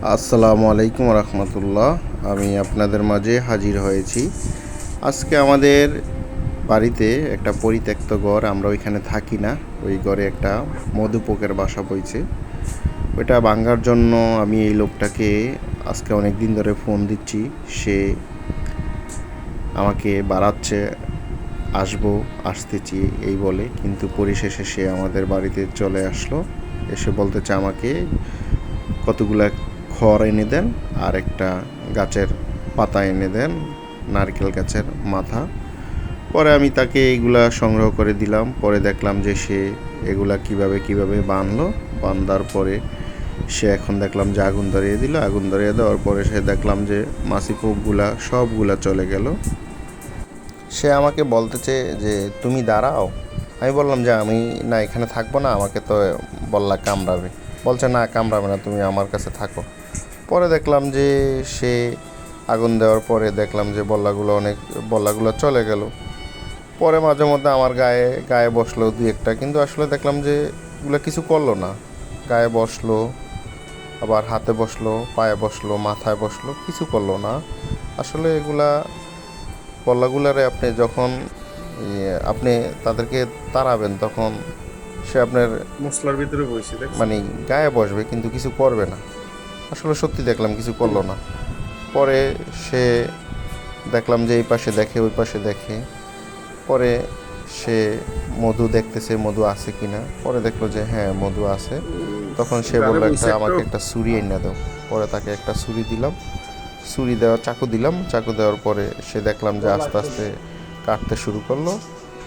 আসসালামু আলাইকুম রহমতুল্লাহ। আমি আপনাদের মাঝে হাজির হয়েছি। আজকে আমাদের বাড়িতে একটা পরিত্যক্ত ঘর, আমরা ওইখানে থাকি না। ওই ঘরে একটা মধুপোকের বাসা বইছে। ওইটা ভাঙ্গার জন্য আমি এই লোকটাকে আজকে অনেক দিন ধরে ফোন দিচ্ছি। সে আমাকে বাড়াচ্ছে, আসব আসতেছি এই বলে। কিন্তু পরিশেষে সে আমাদের বাড়িতে চলে আসলো। এসে বলতেছে আমাকে কতগুলা খড় এনে দেন আর একটা গাছের পাতা এনে দেন, নারকেল গাছের মাথা। পরে আমি তাকে এইগুলা সংগ্রহ করে দিলাম। পরে দেখলাম যে সে এগুলা কীভাবে কীভাবে বাঁধলো বান্ধার পরে সে এখন দেখলাম যে আগুন ধরিয়ে দিল। আগুন ধরিয়ে দেওয়ার পরে সে দেখলাম যে মাসি পোকগুলা সবগুলা চলে গেল। সে আমাকে বলতেছে যে, তুমি দাঁড়াও। আমি বললাম যে, আমি না এখানে থাকব না, আমাকে তো বললা কামড়াবে। বলছে, না, কামড়াবে না, তুমি আমার কাছে থাকো। পরে দেখলাম যে সে আগুন দেওয়ার পরে দেখলাম যে বল্লাগুলো অনেক বল্লাগুলো চলে গেল। পরে মাঝে মধ্যে আমার গায়ে গায়ে বসল দুই একটা কিন্তু আসলে দেখলাম যে এগুলো কিছু করল না। গায়ে বসল আবার হাতে বসল পায়ে বসল মাথায় বসল কিছু করল না। আসলে এগুলা পল্লাগুলারে আপনি যখন ইয়ে, আপনি তাদেরকে তাড়াবেন তখন সে আপনার মশলার ভিতরে বসে মানে গায়ে বসবে কিন্তু কিছু করবে না। আসলে সত্যি দেখলাম কিছু করল না। পরে সে দেখলাম যে এই পাশে দেখে ওই পাশে দেখে। পরে সে মধু দেখতেছে মধু আছে কিনা। পরে দেখল যে হ্যাঁ মধু আছে। তখন সে বলল একটা? আমাকে একটা ছুরি এনে দাও। পরে তাকে একটা ছুরি দিলাম। ছুরি দেওয়া চাকু দিলাম। চাকু দেওয়ার পরে সে দেখলাম যে আস্তে আস্তে কাটতে শুরু করল।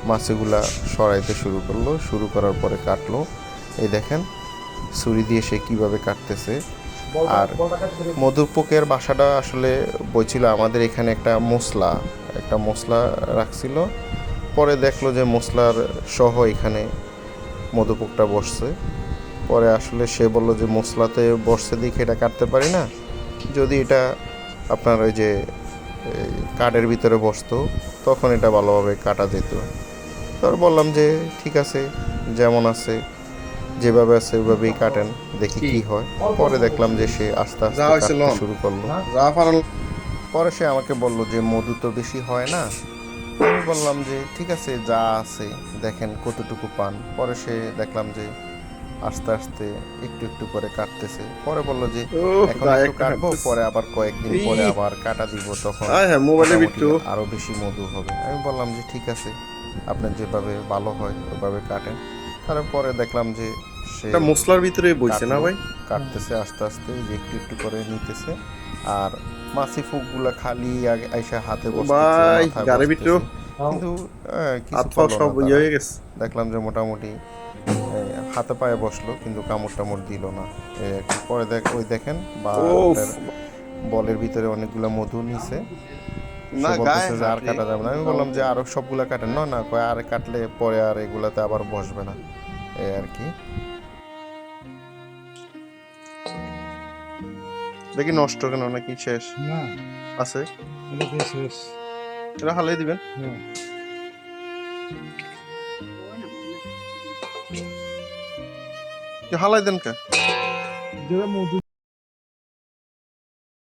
মাছগুলা সরাইতে শুরু করল। শুরু করার পরে কাটলো। এই দেখেন ছুরি দিয়ে সে কীভাবে কাটতেছে। আর মধুপোকের বাসাটা আসলে বলছিল আমাদের এখানে একটা মশলা একটা মশলা রাখছিল। পরে দেখল যে মশলার সহ এখানে মধুপোকটা বসছে। পরে আসলে সে বলল যে মশলাতে বসছে দেখে এটা কাটতে পারি না। যদি এটা আপনার ওই যে কাঠের ভিতরে বসতো তখন এটা ভালোভাবে কাটা যেত। তারপর বললাম যে ঠিক আছে যেমন আছে। যেভাবে আছে ওইভাবেই কাটেন দেখি কি? হয়। পরে দেখলাম যে সে আস্তে আস্তে। শুরু করল। পরে সে আমাকে বলল যে মধু তো বেশি হয় না? আমি বললাম যে ঠিক আছে যা আছে দেখেন কতটুকু পান। পরে সে দেখলাম যে আস্তে আস্তে একটু একটু করে কাটতেছে। পরে বলল যে এখন একটু কাটবো পরে আবার কয়েকদিন পরে আবার কাটা দিব তখন হ্যাঁ মোবাইলে বিট্টু। আরও বেশি মধু হবে। আমি বললাম যে ঠিক আছে আপনার যেভাবে ভালো হয় ওইভাবে কাটেন। তারপরে দেখলাম যে সে এটা মশলার ভিতরে বইছে না ভাই? কাটতেছে আস্তে আস্তে যে একটু একটু করে নিতেছে। আর মাছি ফুকগুলা খালি আগে আইসা হাতে ভাই, মাথায় গাড়ি ভিতরে কিন্তু সব ইয়ে হয়ে গেছে। দেখলাম যে মোটামুটি হাতে পায়ে বসল কিন্তু কামড় টামড় দিল না। পরে দেখ ওই দেখেন বা বলের ভিতরে অনেকগুলো মধু নিছে। না গায়ে আর কাটা যাবে না। আমি বললাম যে আরও সবগুলা কাটেন না না কয় আর কাটলে পরে আর এগুলাতে আবার বসবে না। এই আর কি। দেখি নষ্ট কেন নাকি শেষ? না। আছে? এটা শেষ। এটা হালাই দিবেন? হ্যাঁ। হালাই দেন কে? যেটা মধু